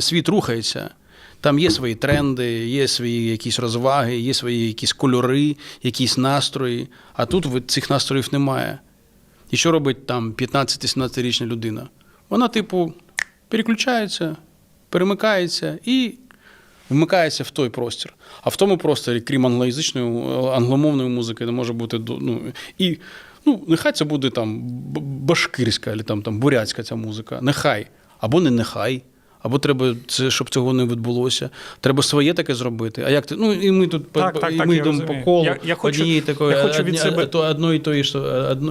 Світ рухається. Там є свої тренди, є свої якісь розваги, є свої якісь кольори, якісь настрої. А тут цих настроїв немає. І що робить там 15-17-річна людина? Вона, типу, переключається, перемикається і вмикається в той простір. А в тому просторі, крім англоязичної, англомовної музики, не може бути ну, і ну, нехай це буде там башкирська або там, там бурятська ця музика. Нехай. Або не нехай. Або треба це, щоб цього не відбулося. Треба своє таке зробити. А як ти? Ну і ми тут Так, по- так, і так, ми йдемо по колу Я- я хочу- однієї такої, я хочу від одні- себе- то одної тої ж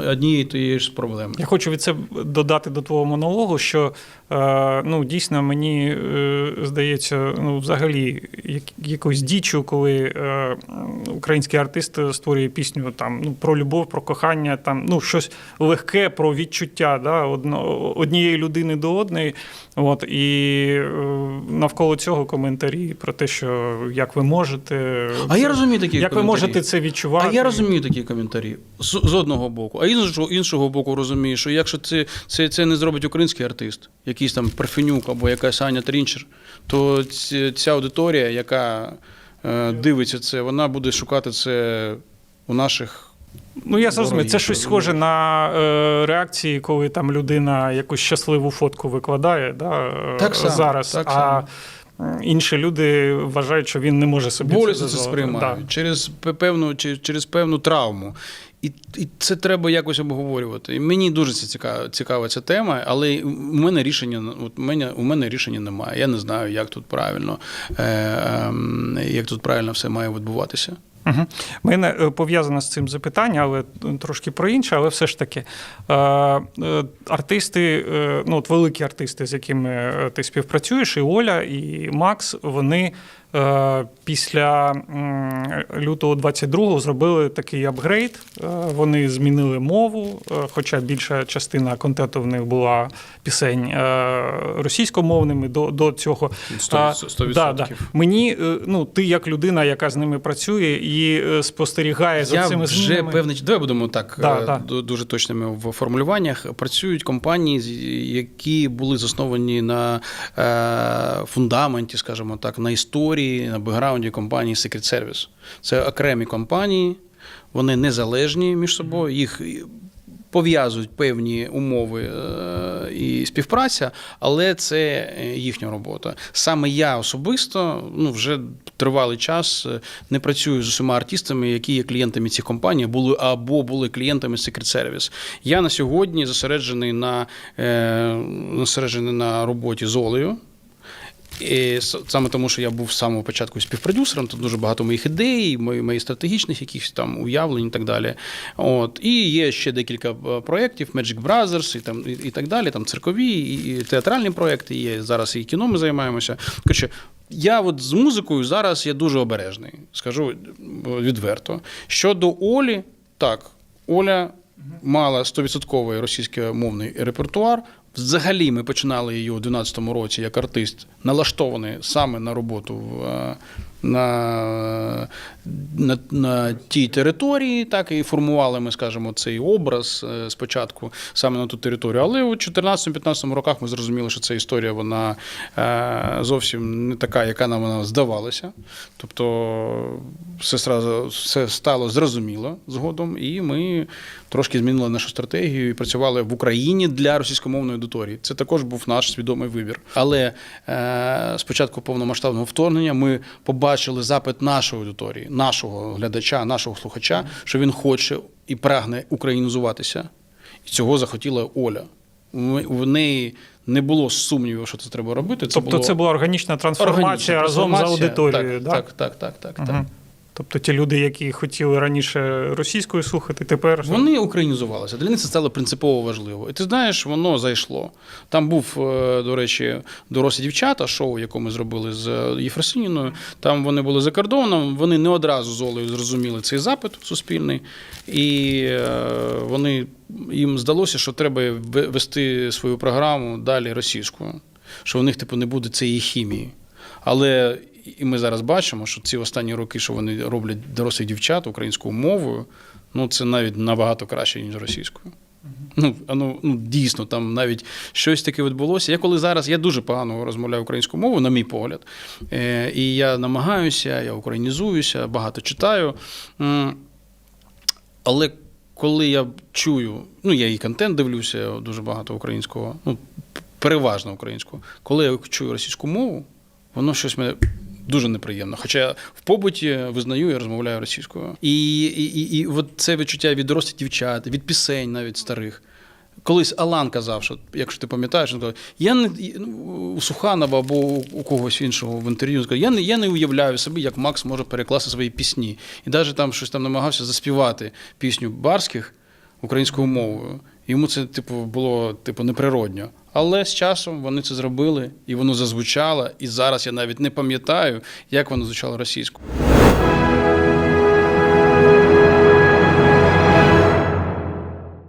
однієї тої ж проблеми. Я хочу від себе додати до твого монологу, що е, ну, дійсно мені е, здається, ну, взагалі як- якоюсь дічю, коли е, український артист створює пісню там, ну, про любов, про кохання, там, ну, щось легке про відчуття да, одно, однієї людини до одної. От, і е, навколо цього коментарі про те, що як ви можете. А я розумію такі Як ви можете це відчувати? А я розумію такі коментарі з, з одного боку. А іншого, іншого боку розумію, що якщо це, це, це не зробить український артист, якийсь там Парфенюк або якась Аня Трінчер, то ця аудиторія, яка е, дивиться це, вона буде шукати це у наших. Ну, я зрозумів, це щось схоже на е, реакції, коли там людина якусь щасливу фотку викладає да, е, Так само, зараз, так а само. м, інші люди вважають, що він не може собі Болісно це сприймають Да. через певну, через певну травму. І, і це треба якось обговорювати. І мені дуже це цікава, цікава ця тема, але у мене рішення от у мене, у мене рішення немає. Я не знаю, як тут правильно, е, ем, як тут правильно все має відбуватися. Угу. У мене е, пов'язане з цим запитання, але трошки про інше, але все ж таки. Е, е, артисти, е, ну от великі артисти, з якими е, ти співпрацюєш, і Оля, і Макс, вони е, після лютого 22-го зробили такий апгрейд. Е, вони змінили мову, е, хоча більша частина контенту в них була пісень е, російськомовними до, до цього. Сто- А, сто да, да. Мені, е, ну, ти як людина, яка з ними працює і е, спостерігає за Я цими вже певний. Давай будемо так Да, е, да. дуже точними в формулюваннях. Працюють компанії, які були засновані на е, фундаменті, скажімо так, на історії, на бекграунді компанії Secret Service. Це окремі компанії, вони незалежні між собою. Їх пов'язують певні умови е, і співпраця, але це е, їхня робота. Саме я особисто ну, вже тривалий час е, не працюю з усіма артистами, які є клієнтами цих компаній, були або були клієнтами Secret Service. Я на сьогодні зосереджений на, зосереджений на роботі з Олею. І саме тому, що я був з самого початку співпродюсером, то дуже багато моїх ідей, мої, мої стратегічних якихось там уявлень і так далі. От. І є ще декілька е, проєктів, Magic Brothers і, там, і, і так далі, там циркові, і, і театральні проєкти є. Зараз і кіно ми займаємося. Коротше, я от з музикою зараз я дуже обережний, скажу відверто. Щодо Олі, так, Оля мала 100% російськомовний репертуар. Взагалі ми починали її у 2012 році як артист, налаштований саме на роботу в, е, на, на, на тій території, так і формували ми, скажімо, цей образ е, спочатку саме на ту територію. Але у 2014-15 роках ми зрозуміли, що ця історія вона е, зовсім не така, яка нам вона здавалася. Тобто все, сразу, все стало зрозуміло згодом, і ми трошки змінили нашу стратегію і працювали в Україні для російськомовної аудиторії. Це також був наш свідомий вибір. Але е, спочатку повномасштабного вторгнення ми побачили запит нашої аудиторії, нашого глядача, нашого слухача, що він хоче і прагне українізуватися. І цього захотіла Оля. В неї не було сумнівів, що це треба робити. Це Тобто було це була органічна трансформація органічна разом з аудиторією. Так, да? так, так, так, так, так. Тобто ті люди, які хотіли раніше російською слухати, тепер Вони українізувалися. Для них це стало принципово важливо. І ти знаєш, воно зайшло. Там був, е, до речі, дорослі дівчата, шоу, яке ми зробили з е, Єфросиніною. Там вони були за кордоном. Вони не одразу з Олею зрозуміли цей запит суспільний, і е, вони їм здалося, що треба ве- вести свою програму далі російською, що у них типу не буде цієї хімії. Але і ми зараз бачимо, що ці останні роки, що вони роблять дорослих дівчат українською мовою, ну це навіть набагато краще, ніж російською. Ну, ну, ну, дійсно, там навіть щось таке відбулося. Я коли зараз я дуже погано розмовляю українською мовою, на мій погляд. Е, і я намагаюся, я українізуюся, багато читаю. Але коли я чую, ну я і контент дивлюся дуже багато українського, ну переважно українського. Коли я чую російську мову, воно щось мене дуже неприємно. Хоча я в побуті визнаю і розмовляю російською. І, і, і, і от це відчуття від дорослих дівчат, від пісень навіть старих. Колись Алан казав, що якщо ти пам'ятаєш, він казав, я не у Суханова або у когось іншого в інтерв'ю сказав, я не, я не уявляю собі, як Макс може перекласти свої пісні. І навіть там щось там намагався заспівати пісню барських українською мовою. Йому це типу було типу неприродньо. Але з часом вони це зробили, і воно зазвучало. І зараз я навіть не пам'ятаю, як воно звучало російською.